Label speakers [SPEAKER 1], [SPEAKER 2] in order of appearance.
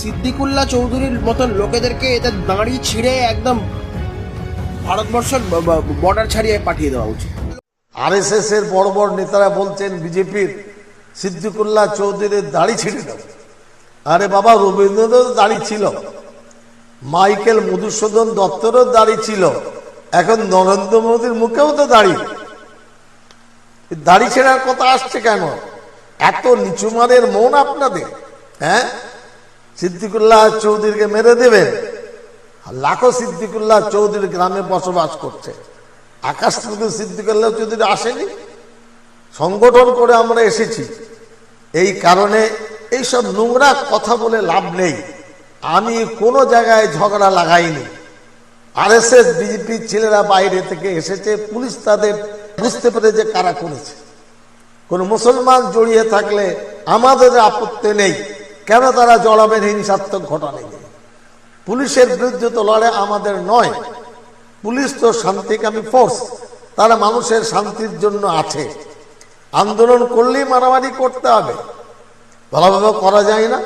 [SPEAKER 1] সিদ্দিকুল্লাহ চৌধুরীর মতন লোকেদেরকে এদের দাঁড়ি ছিঁড়ে একদম ভারতবর্ষের বর্ডার ছাড়িয়ে পাঠিয়ে দেওয়া উচিত।
[SPEAKER 2] আরএসএস এর বড় বড় নেতারা বলছেন, বিজেপির সিদ্দিকুল্লাহ চৌধুরীর দাড়ি ছিঁড়ে দেব আরে বাবা রবীন্দ্রনাথ দাড়ি ছিল, মাইকেল মধুসূদন দত্তরও দাড়ি ছিল, এখন নরেন্দ্র মোদীর মুখেও তো দাড়ি। দাড়ি ছেঁড়ার কথা আসছে কেন? এত নিচু মানের মন আপনাদের হ্যাঁ? সিদ্দিকুল্লাহ চৌধুরীকে মেরে দেবেন। আর লাখো সিদ্দিকুল্লাহ চৌধুরী গ্রামে বসবাস করছে। আকাশ থেকে সিদ্দিকুল্লাহ চৌধুরী আসেনি। সংগঠন করে আমরা এসেছি। এই কারণে এইসব নোংরা কথা বলে লাভ নেই। আমি কোনো জায়গায় ঝগড়া লাগাইনি। আরএসএস, বিজেপি ছেলেরা বাইরে থেকে এসেছে। পুলিশ তাদের বুঝতে পেরে যে কারা করেছে। কোন মুসলমান জড়িয়ে থাকলে আমাদের আপত্তি নেই। কেন তারা জড়াবেন হিংসাত্মক ঘটনা নিয়ে পুলিশের বিরুদ্ধে তো লড়াই আমাদের নয়। পুলিশ তো শান্তিকামী ফোর্স তারা মানুষের শান্তির জন্য আছে। আন্দোলন করলেই মারামারি করতে হবে। ভালোভাবে করা যায় না।